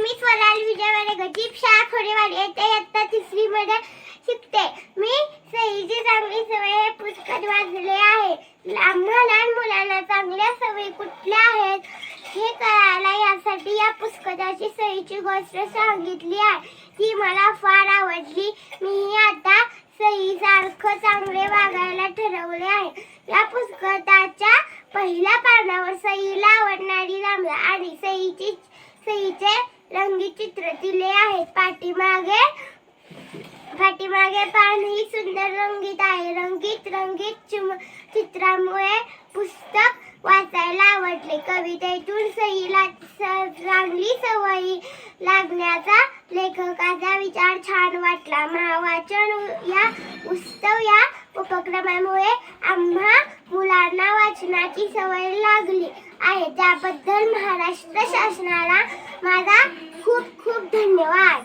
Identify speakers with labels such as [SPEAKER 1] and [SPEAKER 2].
[SPEAKER 1] मी स्वराल विजयवाडे गजीब शाह खोडेवाडी येथे इयत्ता तिसरी मध्ये शिकते. मी सईची चांगली सवय हे पुस्तक वाचले आहे. लहान लहान मुलांना चांगल्या सवयी कुठल्या आहेत हे कळायला यासाठी या पुस्तकाची सईची गोष्ट सांगितली आहे. ती मला फार आवडली. मी आता सईसारखं चांगले वागायला ठरवले आहे. या पुस्तकाच्या पहिल्या पानावर सईला आवडणारी रामला आणि सईची सईचे रंगीत चित्र दिले आहेत. पाठीमागे पाठीमागे पान ही सुंदर रंगीत आहे. रंगीत रंगीत चिम- चित्रामुळे पुस्तक वाचायला आवडले. कवितेतून सहीला स- चांगली सवयी लागण्याचा लेखकाचा विचार छान वाटला. महावाचन या उत्सव या उपक्रमामुळे आम्हा वाचनाची सवय लागली आहे. त्याबद्दल महाराष्ट्र शासनाला माझा खूप खूप धन्यवाद.